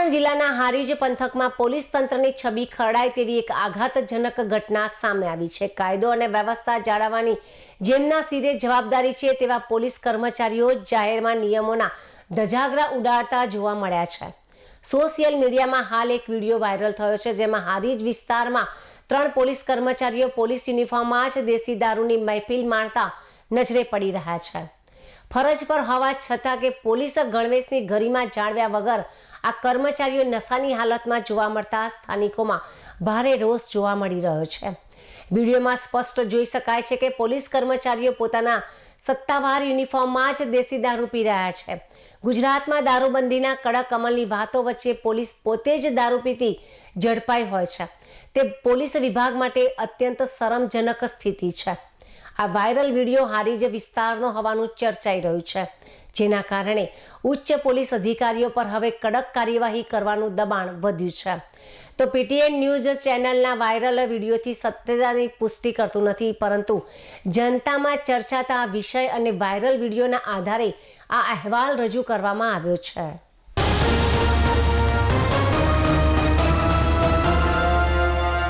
પાટણ જિલ્લાના હારીજ પંથકમાં પોલીસ તંત્રની છબી ખરડાય તેવી એક આઘાતજનક ઘટના સામે આવી છે. કાયદો અને વ્યવસ્થા જાળવવાની જેમના સિરે જવાબદારી છે તેવા પોલીસ કર્મચારીઓ જાહેરમાં નિયમોના ધજાગરા ઉડાડતા જોવા મળ્યા છે. સોશિયલ મીડિયામાં હાલ એક વીડિયો વાયરલ થયો છે જેમાં હારીજ વિસ્તારમાં ત્રણ પોલીસ કર્મચારીઓ પોલીસ યુનિફોર્મમાં જ દેશી દારૂની મહેફિલ માણતા નજરે પડી રહ્યા છે. ફરજ પર હોવા છતાં કે પોલીસ ગણવેશની ગરિમા જાળવ્યા વગર આ કર્મચારીઓ નશાની હાલતમાં જોવા મળતા સ્થાનિકોમાં ભારે રોષ જોવા મળી રહ્યો છે. વિડીયોમાં સ્પષ્ટ જોઈ શકાય છે કે પોલીસ કર્મચારીઓ પોતાના સત્તાવાર યુનિફોર્મમાં જ દેશી દારૂ પી રહ્યા છે. ગુજરાતમાં દારૂબંધીના કડક અમલની વાતો વચ્ચે પોલીસ પોતે જ દારૂ પીતી ઝડપાઈ હોય છે. તે પોલીસ વિભાગ માટે અત્યંત શરમજનક સ્થિતિ છે. આ વાયરલ વીડિયો હારીજ વિસ્તારનો હોવાનું ચર્ચાઈ રહ્યું છે. જેના કારણે ઉચ્ચ પોલીસ અધિકારીઓ પર હવે કડક કાર્યવાહી કરવાનું દબાણ વધ્યું છે. તો પીટીએન ન્યૂઝ ચેનલના વાયરલ વિડીયોથી સત્યતાની પુષ્ટિ કરતું નથી, પરંતુ જનતામાં ચર્ચાતા વિષય અને વાયરલ વિડીયોના આધારે આ અહેવાલ રજૂ કરવામાં આવ્યો છે.